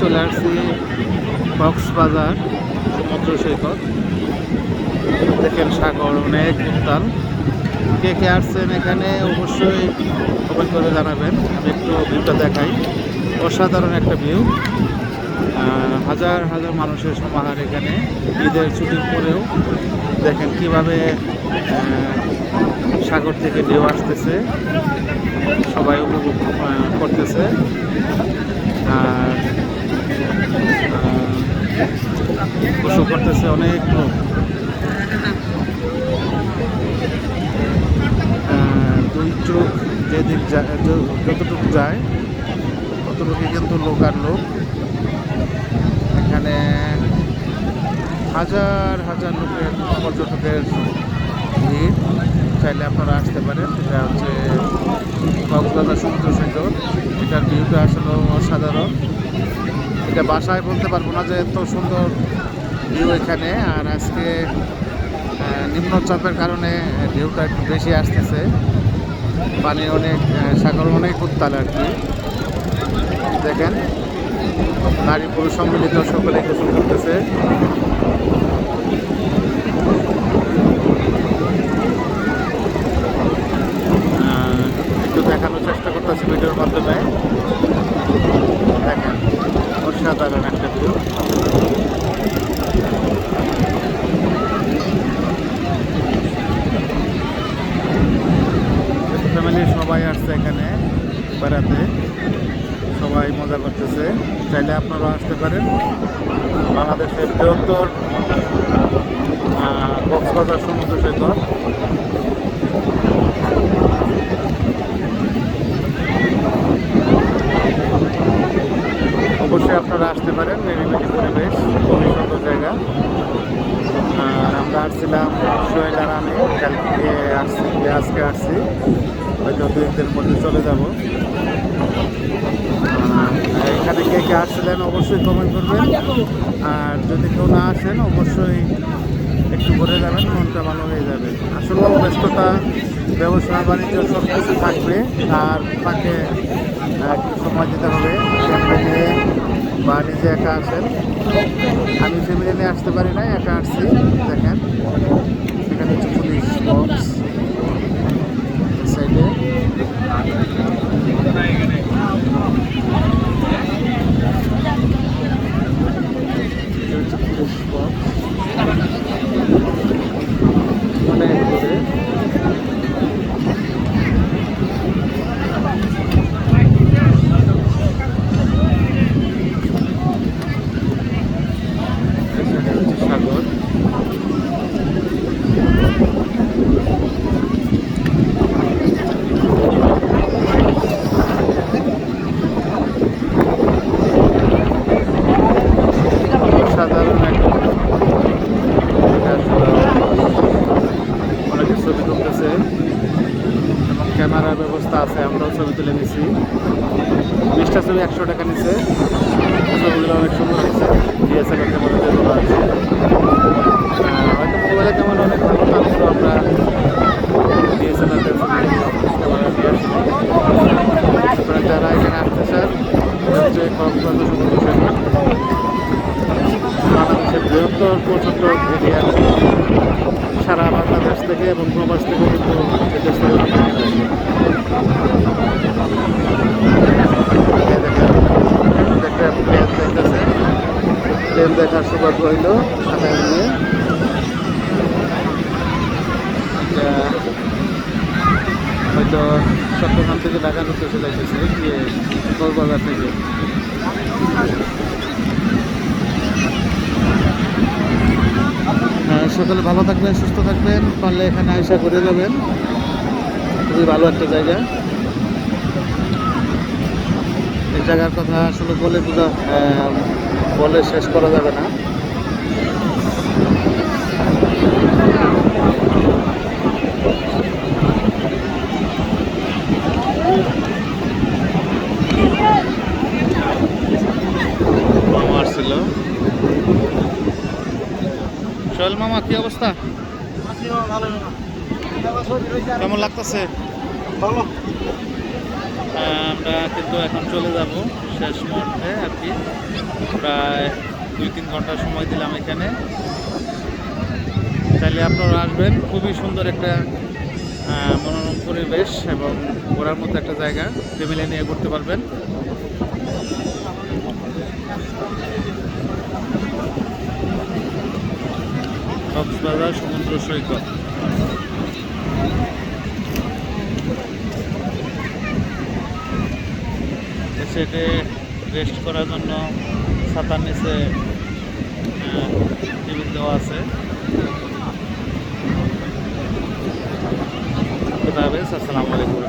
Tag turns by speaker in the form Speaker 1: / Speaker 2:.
Speaker 1: চলে আসছি কক্সবাজার সমুদ্র সৈকত। দেখেন সাগর অনেক উত্তাল। কে কে আসছেন এখানে অবশ্যই কমেন্ট করে জানাবেন। আমি একটু ভিউটা দেখাই। অসাধারণ একটা ভিউ। হাজার হাজার মানুষের সমাহার এখানে। ঈদের ছুটির পরেও দেখেন কীভাবে সাগর থেকে ঢেউ আসতেছে। সবাই উপভোগ করতেছে। আর গোসল করতেছে অনেক লোক। দুই চোখ যেদিক যতটুকু যায়, ততটুকু কিন্তু লোক আর লোক। এখানে হাজার হাজার লোকের পর্যটকের ভিড়। চাইলে আপনারা আসতে পারেন। এটা হচ্ছে কক্সবাজার সমুদ্র সৈকত এটার ভিউটা আসলে অসাধারণ। এটা বাসায় বলতে পারব না যে এত সুন্দর ভিউ এখানে, আর আজকে নিম্নচাপের কারণে ঢেউটা একটু বেশি আসতেছে। পানি অনেক সাগর অনেক উত্তাল আর কি। দেখেন, নারী পুরুষ সম্মিলিত সকলে গোসল করতেছে। একটু দেখানোর চেষ্টা করতেছি ভিডিওর মাধ্যমে। দেখেন, অসাধারণ একটা ভিউ ফ্যামিলি সবাই আসছে এখানে বেড়াতে সবাই করতেছে চাইলে আপনারা আসতে পারেন। বাংলাদেশের বৃহত্তর কক্সবাজার সমুদ্র সৈকত। অবশ্যই আপনারা আসতে পারেন, নিরিবিলি পরিবেশ, খুবই সুন্দর জায়গা। আমরা আসছিলাম সোহেল আমি, কালকে আসছি, আজকে আসছি। হয়তো দুই দিনের মধ্যে চলে যাব। এখানে কে কে আসছিলেন অবশ্যই কমেন্ট করবেন। আর যদি কেউ না আসেন, অবশ্যই একটু ঘুরে যাবেন, মনটা ভালো হয়ে যাবে। আসলে ব্যস্ততা, ব্যবসা, বাণিজ্য সব কিছু থাকবে, আর তাকে একটু সময় দিতে হবে। ফ্যামিলি বা নিজে একা আসেন আমি ফ্যামিলি নিয়ে আসতে পারি না একা আসছি, দেখেন। এখানে হচ্ছে পুলিশ বক্স সাইডে হচ্ছে পুলিশ বক্স অনেক দূরে এখানে হচ্ছে সাগর সাধারণ একটা এটা আসলে অনেকে ছবি তুলতেছে এবং ক্যামেরার ব্যবস্থা আছে আমরাও ছবি তুলে নিছি। বিশটা ছবি একশো টাকা নিছে। ছবিগুলো অনেক সুন্দর হয়েছে। ডিএসএলআর ক্যামেরা যেগুলো আছে আহ, হয়তো মোবাইলের ক্যামেরা অনেক ভালো তারপরে আমরা ডিএসএলআর আপনারা যারা এখানে আসতে এটা হচ্ছে কক্সবাজার সমুদ্র সৈকত বাংলাদেশের বৃহত্তর পর্যটক এরিয়া সারা বাংলাদেশ থেকে এবং প্রবাস থেকে কিন্তু এদের সৈকত এখানে থাকে। এই দেখেন, একটা প্লেন দেখতেছে প্লেন দেখার সৌভাগ্য হইল সাঁতার নিয়ে। হয়তো চট্টগ্রাম থেকে ঢাকার উদ্দেশ্যে যাইতেছে গিয়ে কক্সবাজার থেকে। সকালে ভালো থাকবেন, সুস্থ থাকবেন, পারলে এখানে আয়সা করে যাবেন। খুবই ভালো একটা জায়গা। এই জায়গার কথা আসলে বলে বোঝা বলে শেষ করা যাবে না। সোহেল মামা কি অবস্থা? কেমন লাগতেছে? আমরা কিন্তু এখন চলে যাব শেষ মুহূর্তে আর কি। প্রায় দুই তিন ঘণ্টা সময় দিলাম এখানে। তাহলে আপনারা আসবেন, খুবই সুন্দর একটা মনোরম পরিবেশ এবং ঘোরার মতো একটা জায়গা ফ্যামিলি নিয়ে ঘুরতে পারবেন। কক্সবাজার সমুদ্র সৈকত। সেটে রেস্ট করার জন্য ছাতার নিচে টেবিল দেওয়া আছে। খুদা আসসালামু আলাইকুম।